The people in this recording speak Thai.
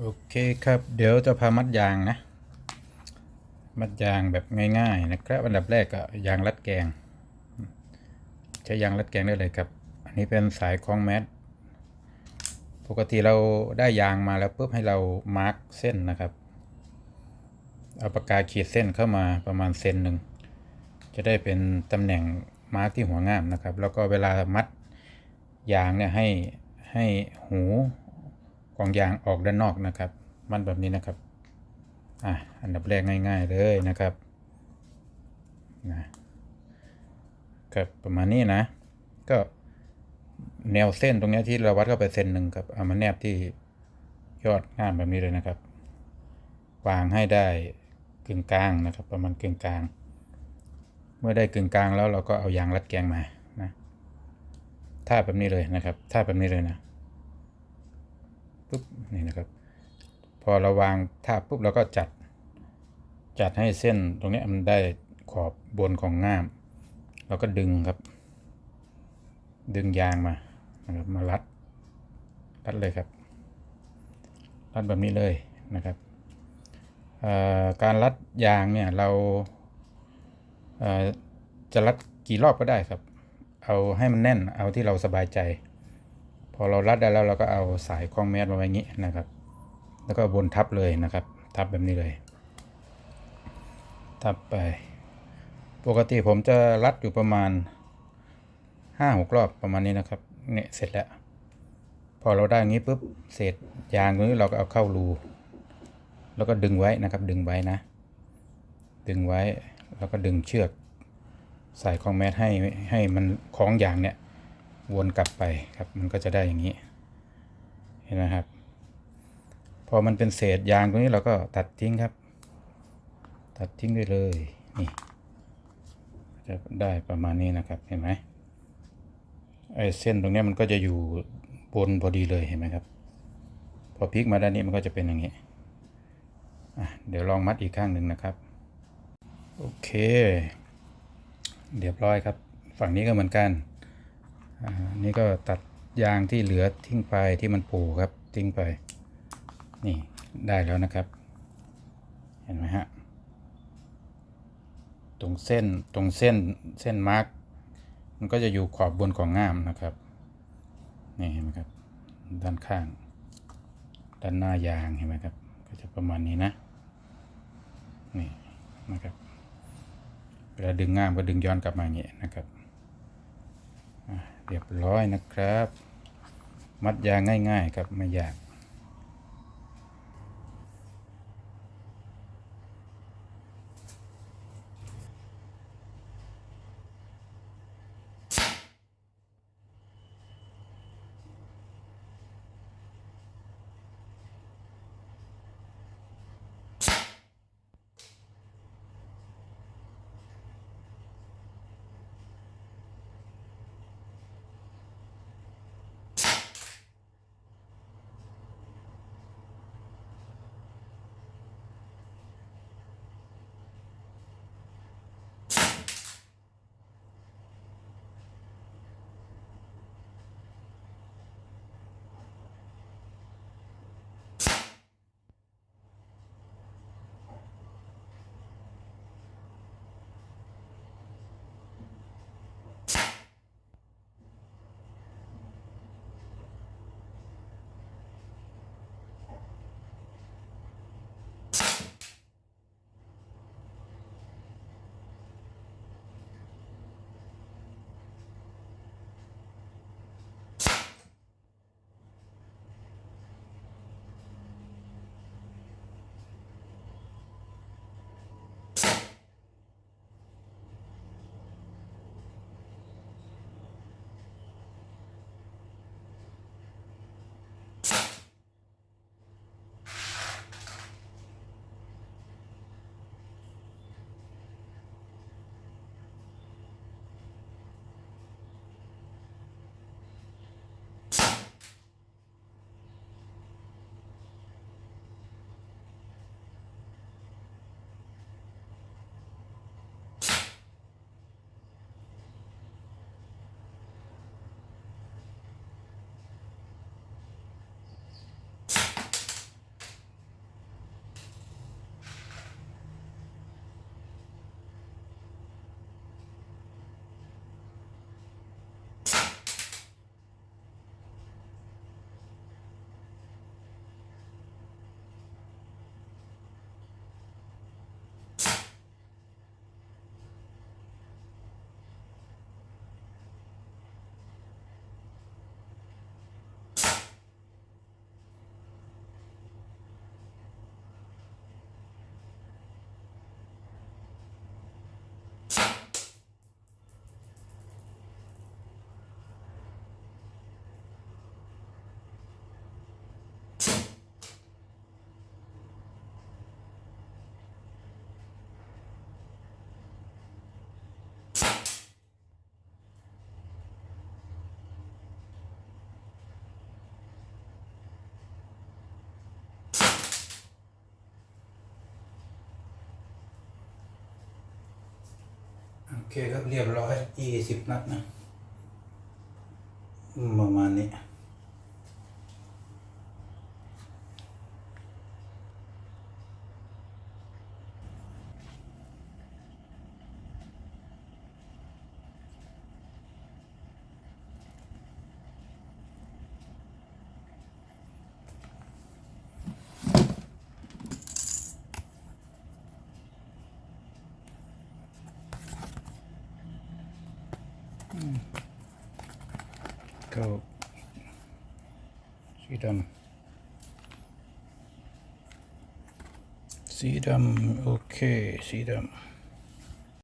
โอเคครับ เดี๋ยวจะพามัดยางนะ มัดยางแบบง่ายๆนะครับ อันดับแรกก็ยางรัดแกง ใช้ยางรัดแกงได้เลยครับ อันนี้เป็นสายคล้องแมสปกติเราได้ยางมาแล้วปุ๊บให้เรามาร์กเส้นนะครับ เอาปากกาขีดเส้นเข้ามาประมาณเซนหนึ่ง จะได้เป็นตำแหน่งมาร์กที่หัวง่ามนะครับ แล้วก็เวลามัดยางเนี่ยให้ให้หู กองยางออกด้านนอกนะครับ มันแบบนี้นะครับอะอันดับแรกง่าย ๆเลยนะครับนะครับประมาณนี้นะ ก็แนวเส้นตรงนี้ที่เราวัดเข้าไปเส้นหนึ่งครับเอามาแนบที่ยอดงามแบบนี้เลยนะครับ วางให้ได้กึ่งกลางนะครับ ประมาณกึ่งกลาง เมื่อได้กึ่งกลางแล้วเราก็เอายางรัดแกงมานะท่าแบบนี้เลยนะครับท่าแบบนี้เลยนะ ปุ๊บนี่นะครับ พอเราวางท่าปุ๊บเราก็จัด จัดให้เส้นตรงนี้มันได้ขอบบนของง่าม เราก็ดึงครับ ดึงยางมานะครับมารัดรัดเลยครับ รัดแบบนี้เลยนะครับการรัดยางเนี่ยเราเจะรัดกี่รอบก็ได้ครับ เอาให้มันแน่นเอาที่เราสบายใจ พอเรารัดได้แล้วเราก็เอาสายคล้องแมสมาไว้งี้นะครับ แล้วก็บนทับเลยนะครับ ทับแบบนี้เลย ทับไป ปกติผมจะรัดอยู่ประมาณห้าหกรอบประมาณนี้นะครับ เนี่ยเสร็จแล้ว พอเราได้งี้ปุ๊บเศษยางตรงนี้เราก็เอาเข้ารูแล้วก็ดึงไว้นะครับ ดึงไว้นะ ดึงไว้แล้วก็ดึงเชือกใส่ของแมสให้ให้มันคล้องยางเนี่ย วนกลับไปครับมันก็จะได้อย่างนี้ เห็นไหมครับ พอมันเป็นเศษยางตรงนี้เราก็ตัดทิ้งครับ ตัดทิ้งได้เลยนี่จะได้ประมาณนี้นะครับเห็นไหมไอ้เส้นตรงนี้มันก็จะอยู่บนพอดีเลยเห็นไหมครับ พอพลิกมาด้านนี้มันก็จะเป็นอย่างนี้เดี๋ยวลองมัดอีกข้างหนึ่งนะครับ โอเค เรียบร้อยครับ ฝั่งนี้ก็เหมือนกัน นี่ก็ตัดยางที่เหลือทิ้งไปที่มันปูครับทิ้งไป นี่ได้แล้วนะครับ เห็นไหมฮะ ตรงเส้นตรงเส้นเส้นมาร์กมันก็จะอยู่ขอบบนของง่ามนะครับ นี่เห็นไหมครับ ด้านข้าง ด้านหน้ายางเห็นไหมครับ ก็จะประมาณนี้นะ นี่นะครับ เวลาดึงง่ามก็ดึงย้อนกลับมาอย่างนี้นะครับ เรียบร้อยนะครับ มัดยางง่าย ๆ ครับไม่ยาก เคครับเรียบร้อยยี่สิบนัดนะ ประมาณนี้ ก็สีดำสีดำโอเคสีดำ